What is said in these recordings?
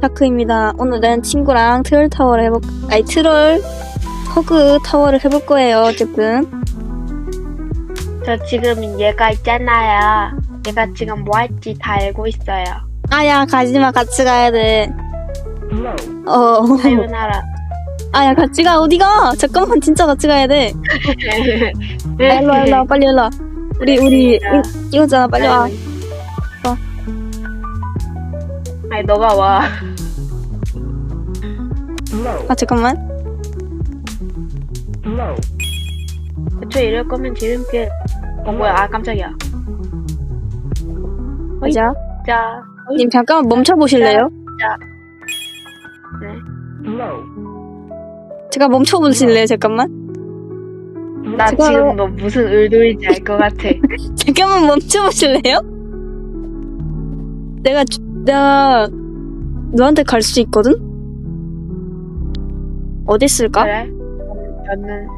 타크입니다. 오늘은 친구랑 트롤 타워를 해볼, 아니, 트롤 허그 타워를 해볼 거예요, 어쨌든. 저 지금 얘가 있잖아요. 얘가 지금 뭐 할지 다 알고 있어요. 아야, 가지마, 같이 가야 돼. 어, 사요나라. 아야, 같이 가, 어디가? 잠깐만, 진짜 같이 가야 돼. 아, 일로 와, 일로 와, 빨리 일로 와. 우리, 우리, 이, 이거잖아, 빨리 와. 아니 너가 와. 아, 잠깐만. 애초에 이럴 거면 지름길. 어 뭐야? 아 깜짝이야. 보자. 자. 님, 잠깐만 멈춰 보실래요? 네. 제가 멈춰 보실래요, 잠깐만? 나 제가- 지금 너 무슨 의도인지 알 것 같아. 잠깐만 멈춰 보실래요? 내가, 주- 내가, 너한테 갈 수 있거든? 어디 있을까? 그래? 음, 저는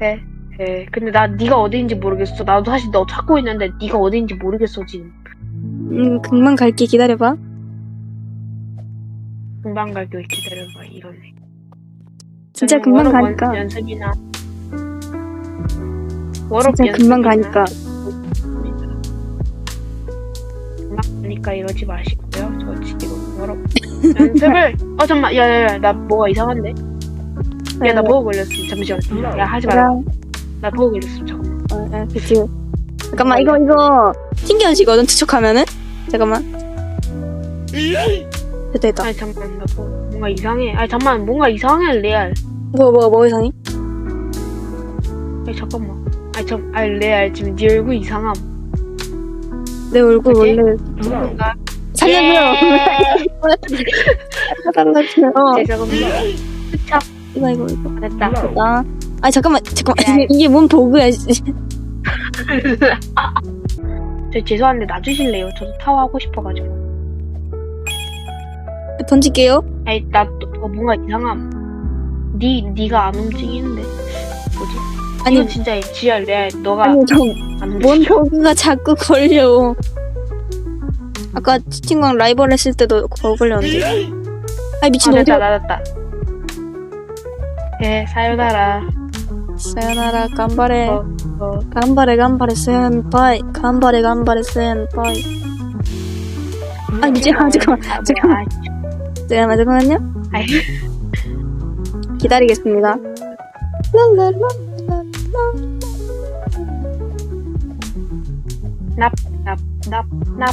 네. 네. 근데 나 네가 어디인지 모르겠어. 나도 사실 너 찾고 있는데 네가 어디인지 모르겠어 지금. 음, 금방 갈게, 기다려봐. 금방 갈게 기다려봐 이러네. 진짜 저는 금방 가니까. 원- 연습이나 진짜 금방 가니까. 가니까 이러지 마시고요. 저 지금 워럭 연습을 어 잠만 야야야 나 뭐가 이상한데? 야나 버그 걸렸어 잠시만. 야 하지 마라. 나 버그 걸렸어 잠깐만. 어, 어, 그치. 잠깐만, 이거, 이거, 튕겨지거든, 투척하면은? 잠깐만. 됐다, 됐다. 아니 잠만 나 뭐, 뭔가 이상해. 아니 잠만 뭔가 이상해 레알. 뭐, 뭐, 뭐 이상해? 아니 잠깐만. 아니 잠 아니 레알 지금 네 얼굴 이상함. 내 얼굴 뭐지? 원래. 누군가 살려줘요. 살려줘요. 어, 제 잠깐만. 스쳐 이거, 이거, 이거. 됐다. 됐다. 아니, 잠깐만, 잠깐만. 야. 이게 뭔 씨. 저 죄송한데 놔주실래요? 저도 타워 하고 싶어가지고. 던질게요. 아니 나 또, 뭔가 이상함. 니 니가 안 움직이는데 뭐지? 아니, 이건 진짜 지야 레알 너가 아니, 저, 안뭔 움직여. 버그가 자꾸 걸려. 아까 친구랑 라이벌 했을 때도 버그 걸렸는데. 아니, 미친, 아, 어디 됐다 나됐다. 예 사요나라. 사요나라, 간바레. 어, 어. 간바레, 간바레, 센파이. 간바레, 간바레, 센파이. 아, 이제 아, 잠깐만, 잠깐만. 아, 잠깐만, 잠깐만요. 기다리겠습니다. 랄랄라. 납납납납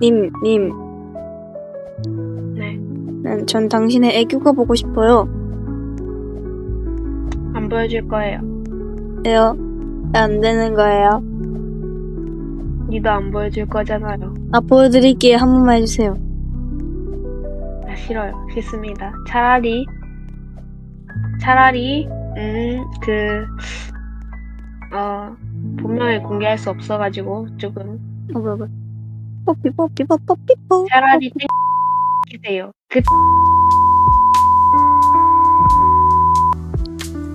님, 님. 네. 난, 전 당신의 애교가 보고 싶어요. 안 보여줄 거예요. 왜요? 안 되는 거예요? 니도 안 보여줄 거잖아요. 아, 보여드릴게요. 한 번만 해주세요. 아, 싫어요. 싫습니다. 차라리, 차라리, 음, 그, 어, 본명을 공개할 수 없어가지고, 조금. 어, 뭐야, 뭐야. 뽀삐, 뽀삐, 뽀, 뽀삐, 뽀. 차라리 땡, 주세요. 그,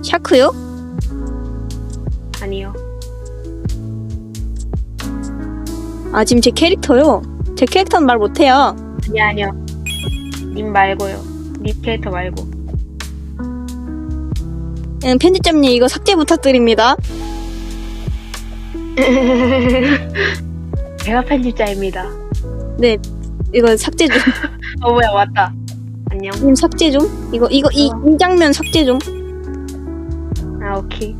샤크요? 아니요. 아, 지금 제 캐릭터요? 제 캐릭터는 말 못해요. 아니, 아니요. 님 말고요. 님 캐릭터 말고. 응, 편집점님 이거 삭제 부탁드립니다. 제가 편집자입니다. 네, 이거 삭제 좀. 어, 뭐야, 왔다. 안녕. 님 삭제 좀. 이거, 이거, 이, 이 장면 삭제 좀. 아, 오케이.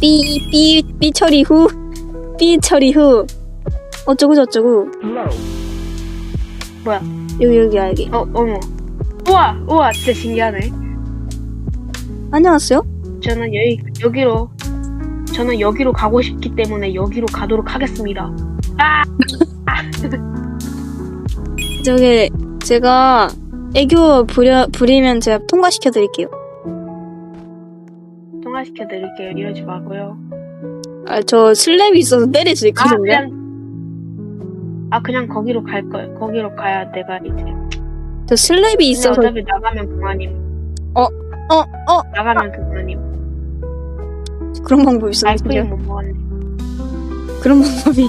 삐, 삐, 삐 처리 후. 삐 처리 후. 어쩌고 저쩌고. 뭐야? 여기, 여기, 여기. 어, 어머. 우와, 우와, 진짜 신기하네. 안녕하세요? 저는 여기, 여기로, 저는 여기로 가고 싶기 때문에 여기로 가도록 하겠습니다. 저기, 제가 애교 부려, 부리면 제가 통과시켜 드릴게요. 통화시켜 드릴게요. 이러지 마고요. 아, 저 슬랩이 있어서 수 아, 있거든요. 그냥, 아, 그냥 거기로 갈 거예요. 거기로 가야 내가 이제. 저 슬랩이 있어서. 어차피 나가면 그만임. 어, 어, 나가면 그만임. 그런 방법이 못 먹었네. 그런 방법이.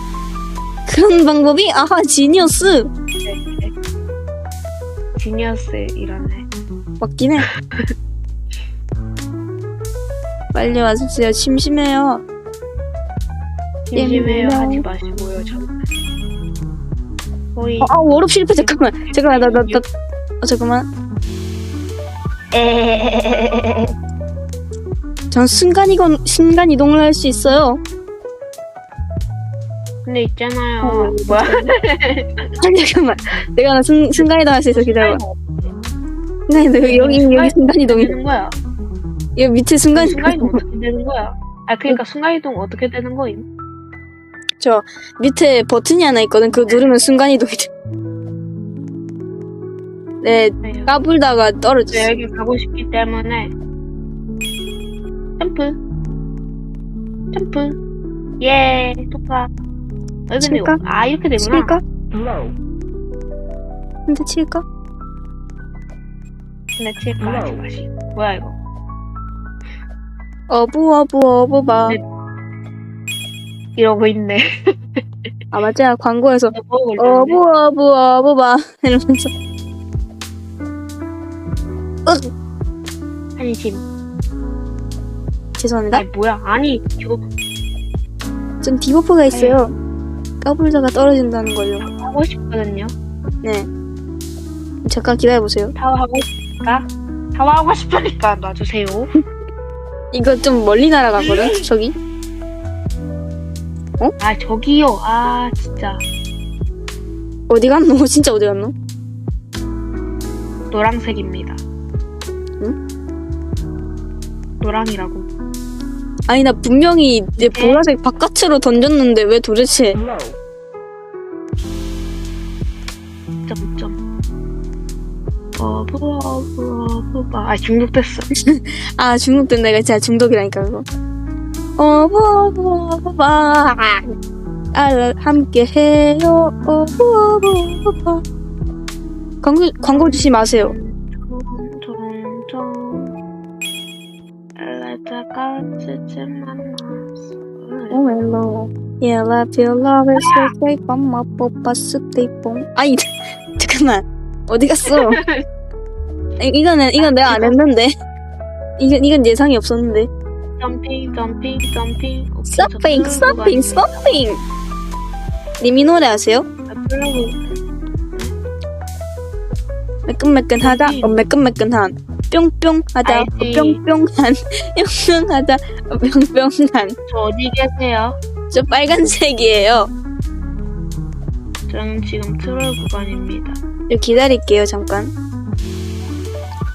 그런 방법이? 아하, 지니어스! 네, 네. 지니어스이라네. 맞긴 해. 빨리 와주세요. 심심해요. 심심해요 예, 하지 마시고요. 저는 거의 아, 워럽 실패. 잠깐만. 잠깐만, 나, 나, 나. 어, 잠깐만. 전 순간이건, 순간 이동을 할 수 있어요. 근데 있잖아요. 어, 뭐야? 아니, 잠깐만. 내가 나 순, 순간 이동 할 수 있어. 기다려봐. 순간이동, 여기, 여기, 여기 순간 이동이. 되는 거야? 여기 밑에 순간이동. 순간 이동 어떻게 되는 거야? 아 그러니까 순간 이동 어떻게 되는 거임? 저 밑에 버튼이 하나 있거든. 그거 누르면 순간 이동이 돼. 네, 네, 까불다가 떨어졌어. 저 여기 가고 싶기 때문에 점프 점프 예 똑같. 아 근데 칠까? 아 이렇게 되구나. 칠까? 근데 칠까? 근데 칠까 마시. 뭐야 이거? 어부 어부 어부바. 네. 이러고 있네. 아 맞아 광고에서 너 보고 있는데. 어부 어부 어부바 이러면서 아니 지금 죄송합니다. 아니 뭐야? 아니 이거 좀 디버프가 있어요. 까불다가 떨어진다는 걸요. 하고 싶거든요. 네. 잠깐 기다려 보세요. 타워 하고 싶으니까 타워 하고 싶으니까 놔주세요. 이거 좀 멀리 날아가거든. 저기. 아 저기요. 아 진짜 어디 갔노? 진짜 어디 갔노? 노란색입니다. 응? 노랑이라고. 아니 나 분명히 내 보라색 바깥으로 던졌는데 왜 도대체 점점. 어부 어부 어부바. 아 중독됐어. 아 중독된다 이거 진짜 중독이라니까 그거 어 부 어 부 어부바 아 함께 해요 어 부 어 부 어부바 광고 광고 주지 마세요 만났어. 오멜로 Yeah, I feel love is so I'm a 뽀빠 스테이뽕 아이 잠깐만. 어디 갔어? 이- 이거는 이건 내가 안 했는데. 이건 이건 예상이 없었는데. 점핑 점핑 점핑. 서핑 서핑 서핑 님이 노래 아세요? 플러그 매끈매끈하다? 어 매끈매끈한 뿅뿅하다 어, 알지. 뿅뿅한 뿅뿅하다 어, 뿅뿅한 저 어디 계세요? 저 빨간색이에요. 저는 지금 트롤 구간입니다. 좀 기다릴게요 잠깐.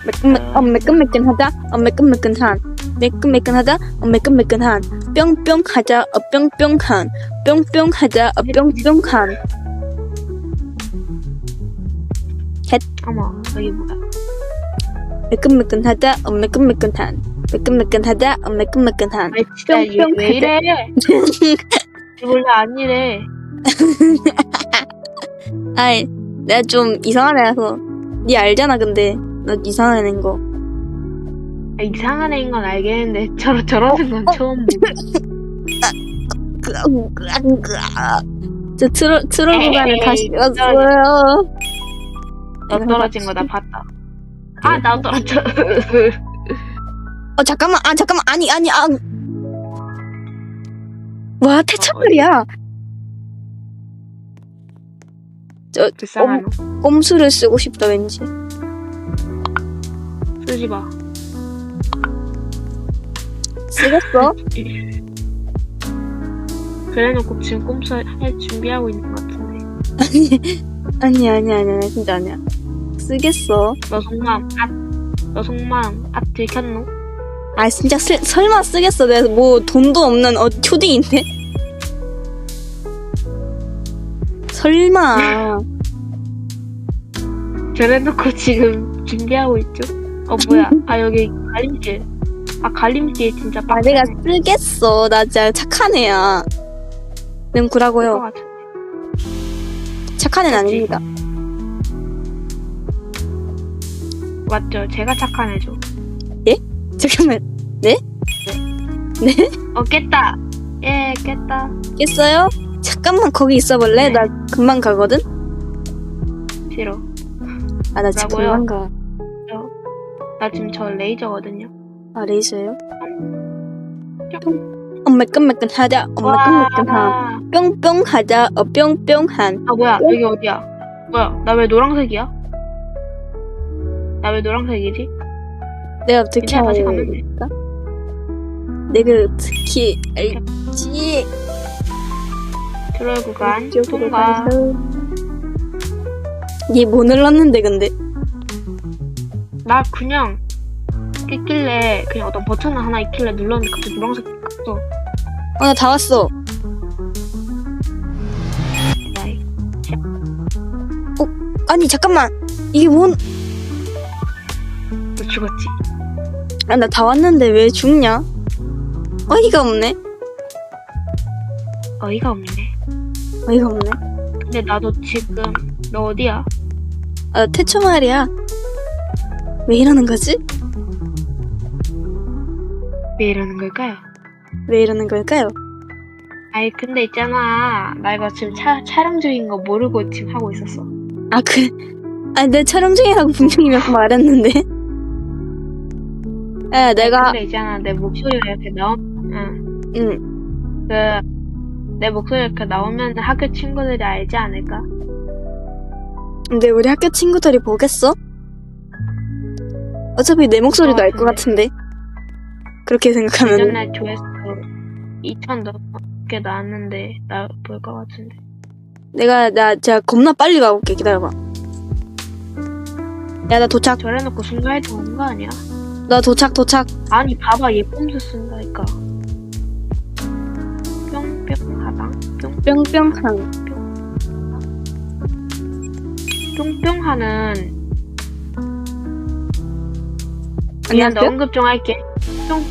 매끈매, 어, 매끈매끈하다 어 매끈매끈한. 매끈매끈하다 어 매끈매끈한. 뿅뿅하자. 어 뿅뿅한. 뿅뿅하자. 어 뿅뿅한. 어머 여기 뭐야? 매끈매끈하다 어 매끈매끈한 매끈매끈하다 어 매끈매끈한 왜 진짜 얘 뿅뿅 왜 이래? 원래 아니래. 아이 내가 좀 이상한 애라서 니 알잖아 근데 너 이상한 애인 거 아, 이상한 애인 건 알겠는데 저러 저러는 건 처음 보고. 저 트롤 트롤 구간을 에이, 다시 진짜. 왔어요 너 떨어진 거 나 봤다. 아 나 떨어져. 어 잠깐만 아 잠깐만 아니 아니 아 와 태착물이야 저 불쌍한 놈. 꼼수를 쓰고 싶다 왠지 쓰지 마. 쓰겠어? 그래놓고 지금 꼼수 할 준비하고 있는 것 같은데. 아니 아니 아니 아니 진짜 아니야 쓰겠어 너 속마음 앗. 너 속마음 앗 들켰노? 아 진짜 쓰, 설마 쓰겠어 내가 뭐 돈도 없는 어 초딩인데 설마 그래놓고 지금 준비하고 있죠? 어 뭐야? 아 여기 갈림길. 아 갈림길 진짜 아 빡세. 내가 쓰겠어 나 진짜 착한 애야 능구라고요 같은. 착한 애는 아닙니다 맞죠? 제가 착한 애죠. 잠깐만 어 깼다. 예 깼다. 깼어요? 잠깐만 거기 있어볼래? 네. 나 금방 가거든? 싫어. 아, 나 뭐라고요? 금방 가. 나 지금 저 레이저거든요. 아, 레이저요? 엄매끈매끈하다, 엄매끈매끈함. 와. 뿅뿅하다, 어, 뿅뿅한. 아 뭐야 여기 어디야? 뭐야 나 왜 노란색이야? 나 왜 노란색이지? 내가 어떻게 괜찮아, 다시 가면 돼. 알까? 내가 어떻게 알지? 트롤 구간 이쪽으로 통과. 가서. 얘뭐 눌렀는데, 근데? 나 그냥 있길래 그냥 어떤 버튼 하나 있길래 눌렀는데 갑자기 노란색 갔어. 어, 나 다 왔어. 나이. 아니, 잠깐만. 이게 뭔, 너 죽었지? 아, 나 다 왔는데 왜 죽냐? 어이가 없네. 어이가 없네. 어이가 없네. 근데 나도 지금 너 어디야? 아, 태초 말이야. 왜 이러는 거지? 왜 이러는 걸까요? 왜 이러는 걸까요? 아이 근데 있잖아 나 이거 지금 차, 촬영 중인 거 모르고 지금 하고 있었어 아, 그, 아, 내 촬영 중이라고 분명히 몇 번 말했는데. 야, 내가, 근데 있잖아 내 목소리가 이렇게 나오면 응, 그내 목소리 이렇게 나오면 학교 친구들이 알지 않을까? 근데 우리 학교 친구들이 보겠어? 어차피 내 목소리도 알 것 같은데. 그렇게 생각하면. 예전에 조회수 2천 넘게 나왔는데 나 볼 것 같은데 내가, 나, 진짜 겁나 빨리 가볼게. 기다려봐. 야, 나 도착. 저래 놓고 순간이동 하는 거 아니야? 나 도착, 도착. 아니 봐봐 예쁨도 쓴다니까 뿅뿅 하방 뿅 뿅뿅한. 뿅뿅 하는 미안 나 안녕하세요? 언급 좀 할게 뿅.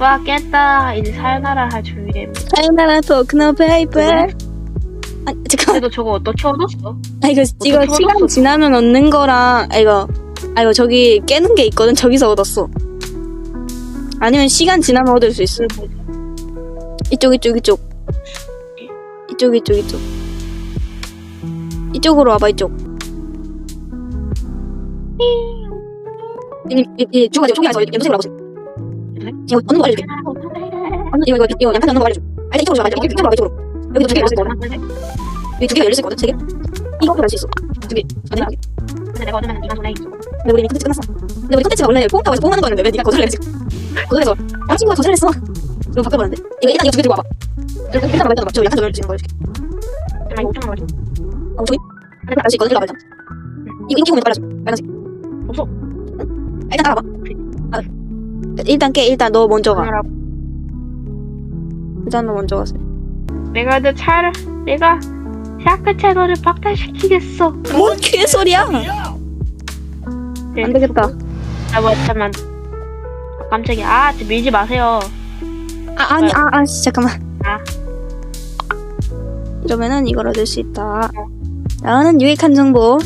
와 깼다 이제 사요나라 할 준비해 사요나라 토크노 베이베. 그래? 아, 잠깐만. 그래도 저거 어떻게 얻었어? 아, 이거, 이거 어떻게 시간 얻었어? 지나면 얻는 거랑, 아, 이거, 아, 이거 저기 깨는 게 있거든? 저기서 얻었어. 아니면 시간 지나면 얻을 수 있어. 이쪽, 이쪽, 이쪽. 이쪽, 이쪽, 이쪽. 이쪽으로 와봐, 이쪽. 이, 이, 이, 저기, 저기 가서 연습생으로 와보세요. 그래? 이거 얻는 거 알려줄게. 얻는, 이거, 이거, 이거 양탄 얻는 거 알려줘. 아니, 이쪽으로 와봐, 이쪽으로 와봐, 이쪽으로. 여기도 두 개가 열렸을 거거든? 여기 두 개가 열렸을 거든? 세 개? 이거도 갈수 있어. 두 개. 안 돼, 근데 내가 얻으면 이만 손에 있어 근데 우리 이미 컨텐츠 끝났어. 근데 우리 컨텐츠가 원래 뽕타고에서 뽕하는 거였는데 왜 네가 거절을 했지? 거절해서 아 친구가 거절했어. 그럼 바꿔버렸는데 이거 일단 이거 두개 들고 와봐. 일단 일단 말했잖아. 저 약간 넣어주는 거 해줄게. 나 이거 5천원 가지고 어 저기? 갈수 있거든. 일로 와봐 일단. 이거 인기 보면 빨라져. 빨간색. 없어 아, 일단 따라와봐. 아, 일단 깨. 일단 너 먼저 가. 일단 너 먼저 가세요. 내가 내 차를 내가 샤크 채널을 박탈시키겠어 뭔 개소리야? 안 되겠다. 아 뭐, 잠깐만 깜짝이야 아 진짜 밀지 마세요 아 아니 아, 아 씨, 잠깐만. 아. 이러면은 이걸 얻을 수 있다. 나는 유익한 정보.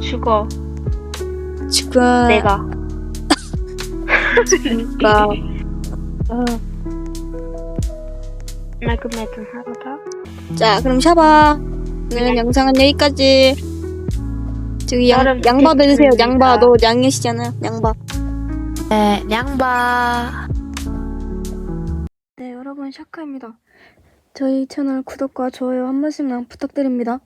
죽어 죽어. 내가 죽어. 어. 말끔말끔하다 자, 그럼 샤바. 오늘 영상은 여기까지. 저기 양, 여름 양바 드세요. 스케줄입니다. 양바. 너 양이시잖아요. 양바. 네 냥바 네, 여러분 샤카입니다. 저희 채널 구독과 좋아요 한 번씩만 부탁드립니다.